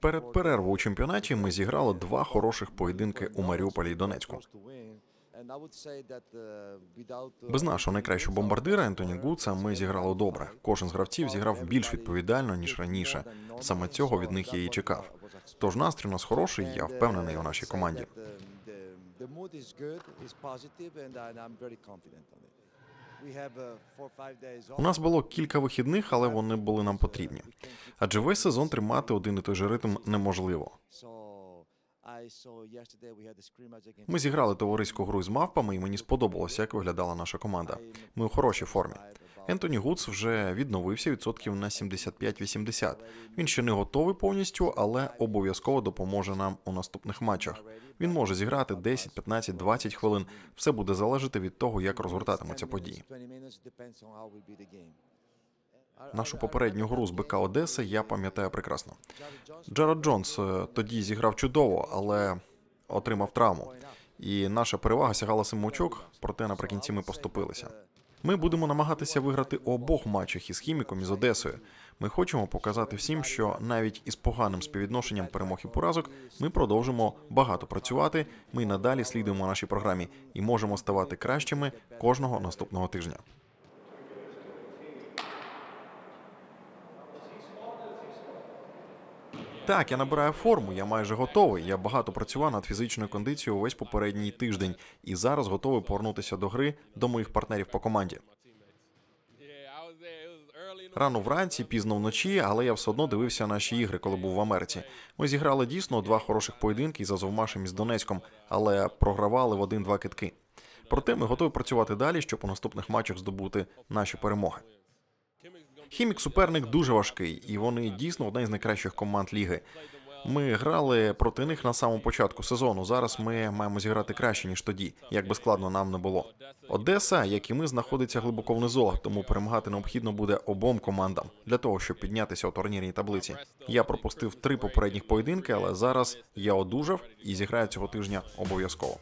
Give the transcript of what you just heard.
Перед перервою у чемпіонаті ми зіграли два хороших поєдинки у Маріуполі і Донецьку. Без нашого найкращого бомбардира Ентоні Гуца ми зіграли добре. Кожен з гравців зіграв більш відповідально ніж раніше. Саме цього від них я і чекав. Тож настрій у нас хороший. Я впевнений у нашій команді. У нас було кілька вихідних, але вони були нам потрібні. Адже весь сезон тримати один і той же ритм неможливо. Ми зіграли товариську гру з мавпами, і мені сподобалося, як виглядала наша команда. Ми у хорошій формі. Ентоні Гудс вже відновився відсотків на 75-80. Він ще не готовий повністю, але обов'язково допоможе нам у наступних матчах. Він може зіграти 10, 15, 20 хвилин. Все буде залежати від того, як розгортатимуться події. Нашу попередню гру з БК Одеси я пам'ятаю прекрасно. Джаред Джонс е, тоді зіграв чудово, але отримав травму. І наша перевага сягала очок, проте наприкінці ми поступилися. Ми будемо намагатися виграти обох матчах із хіміком із Одесою. Ми хочемо показати всім, що навіть із поганим співвідношенням перемог і поразок ми продовжимо багато працювати. Ми надалі слідуємо нашій програмі і можемо ставати кращими кожного наступного тижня. Так, я набираю форму, я майже готовий. Я багато працював над фізичною кондицією увесь попередній тиждень і зараз готовий повернутися до гри до моїх партнерів по команді. Рано вранці, пізно вночі, але я все одно дивився наші ігри, коли був в Америці. Ми зіграли дійсно два хороших поєдинки з Азовмашем і з Донецьком, але програвали в один-два китки. Проте ми готові працювати далі, щоб у наступних матчах здобути наші перемоги. Хімік суперник дуже важкий, і вони дійсно одна із найкращих команд ліги. Ми грали проти них на самому початку сезону. Зараз ми маємо зіграти краще ніж тоді, як би складно нам не було. Одеса, як і ми, знаходиться глибоко внизу, тому перемагати необхідно буде обом командам для того, щоб піднятися у турнірній таблиці. Я пропустив три попередніх поєдинки, але зараз я одужав і зіграю цього тижня обов'язково.